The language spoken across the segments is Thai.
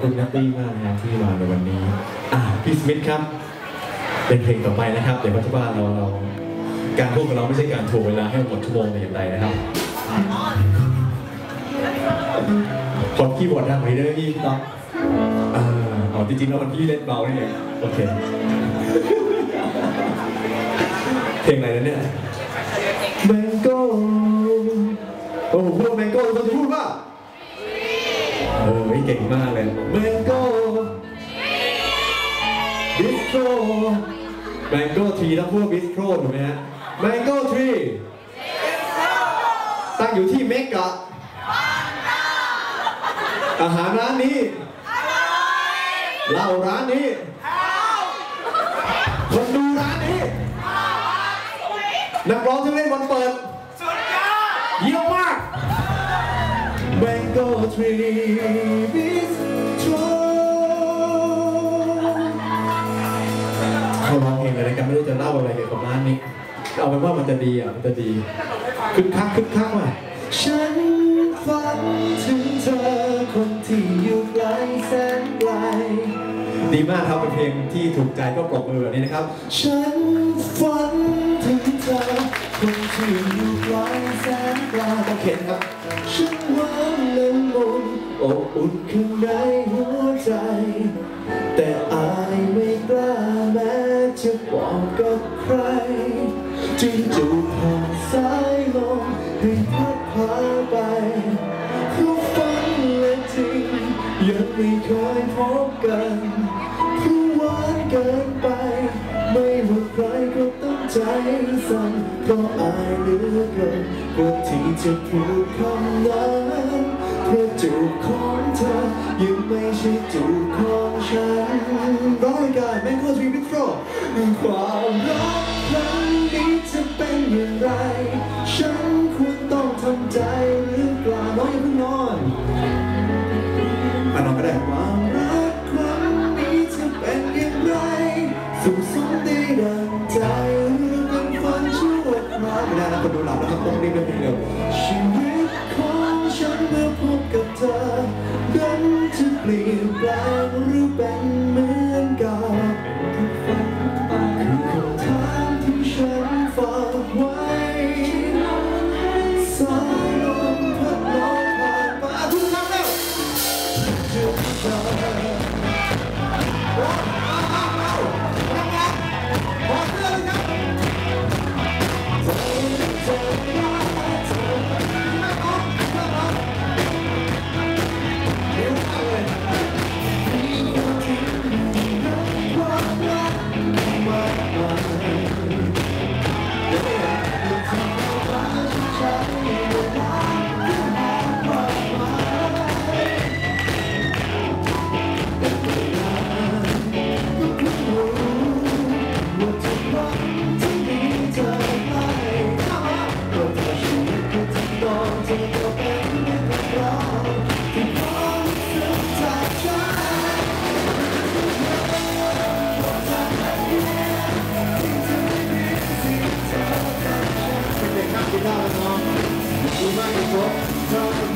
คุณนัตตี้มากนะครับที่มาในวันนี้อ่าพี่สมิธครับ เป็นเพลงต่อไปนะครับ เดี๋ยวปัจจุบันเราเรา การพูดของเราไม่ใช่การถ่วงเวลาให้หมดชั่วโมงแต่อย่างใดนะครับกดคีย์บอร์ดดังกว่านี้ได้ไหมพี่ต๊อกอ่าเอาจริงๆแล้วมันพี่เล่นเบาเนี่เองโอเคเพลงอะไรนะเนี่ย บิสโตรแมงโก้ทรีต้องพูดบิสโตรถูกไหมฮะแมงโก้ทรีตั้งอยู่ที่เมกะอาหารร้านนี้เหล้าร้านนี้คนดูร้านนี้ นักร้องที่เล่นวันเปิดเยี่ยมมาก Mango Tree เขาร้องเพลงอะไรกันไม่รู้จะเล่าอะไรเกี่ยวกับร้านนี้เอาเป็นว่ามันจะดีอะมันจะดีคึกคักคึกคักว่ะฉันฝันถึงเธอคนที่อยู่ไกลแสนไกลดีมากครับเป็นเพลงที่ถูกใจก็ปรบมือแบบนี้นะครับ ฉันฝันถึงเธอคนที่อยู่ไกลแสนไกลต้องเข็นครับ ฉันหวานละมุนอบอุ่นข้างในหัว จึงจูบผ่านสายลมให้พัดพาไปเขาฝันและจริงยังไม่เคยพบกันผู้หวานเกินไป ไม่ว่าใครก็ต้องใจสั่นก็อายเหลือเกินกว่าที่จะพูดคำนั้นเพราะจูบของเธอยังไม่ใช่จูบ อยกายแมงโก้ทรีวิทโรความรักครั้งนี้จะเป็นอย่างไร ฉันควรต้องทำใจหรือเปล่าน้องอย่าเพิ่งนอนอะนอนก็ได้ความรักครั้งนี้จะเป็นอย่างไร สุขสมได้ดังใจหรือเป็นฝันชั่วคราวไม่ได้นะคนดูหลับแล้วครับต้องรีบเดินเร็วชีวิตของฉันเมื่อพบกับเธอนั้นจะเปลี่ยนแปลงหรือเป็น Don't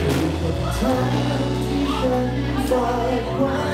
如果曾经存在过。